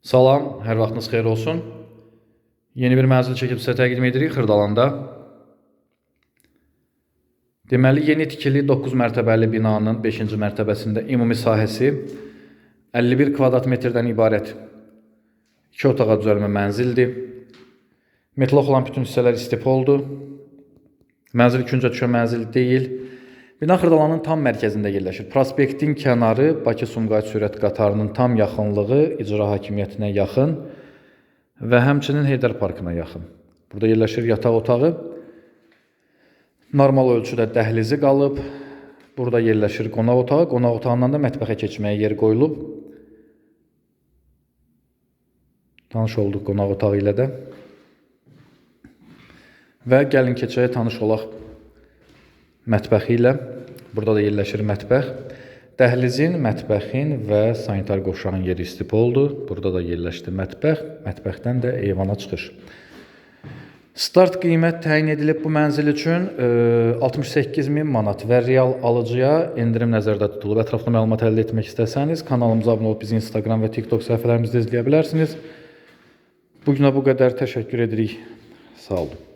Salam, hər vaxtınız xeyir olsun. Yeni bir mənzil çəkib sizə təqdim edirik Xırdalanda. Deməli, yeni tikili 9 mərtəbəli binanın 5-ci mərtəbəsində ümumi sahəsi 51 kvadrat metrdən ibarət 2 otağa düzəlmə mənzildir. Metlok olan bütün hissələr istif oldu. Mənzil küncə düşən mənzil deyil. Bina Xırdalanın tam mərkəzində yerləşir. Prospektin kənarı Bakı-Sumqayıt sürət qatarının tam yaxınlığı icra hakimiyyətinə yaxın və həmçinin Heydər parkına yaxın. Burada yerləşir yataq otağı. Normal ölçüdə dəhlizi qalıb. Burada yerləşir qonaq otağı. Qonaq otağından da mətbəxə keçməyə yer qoyulub. Tanış olduq qonaq otağı ilə də. Və gəlin keçək tanış olaq mətbəxi ilə. Burada da yerləşir mətbəx. Dəhlizin, mətbəxin və sanitar qovşağın yeri istif oldu. Burada da yerləşdi mətbəx. Mətbəxdən də eyvana çıxış. Start qiymət təyin edilib bu mənzil üçün e, 68 min manat və real alıcıya endirim nəzərdə tutulub. Ətraflı məlumat əldə etmək istəsəniz kanalımıza abunə olub bizi Instagram və TikTok səhifələrimizdə izləyə bilərsiniz. Bu günə bu qədər təşəkkür edirik. Sağ olun.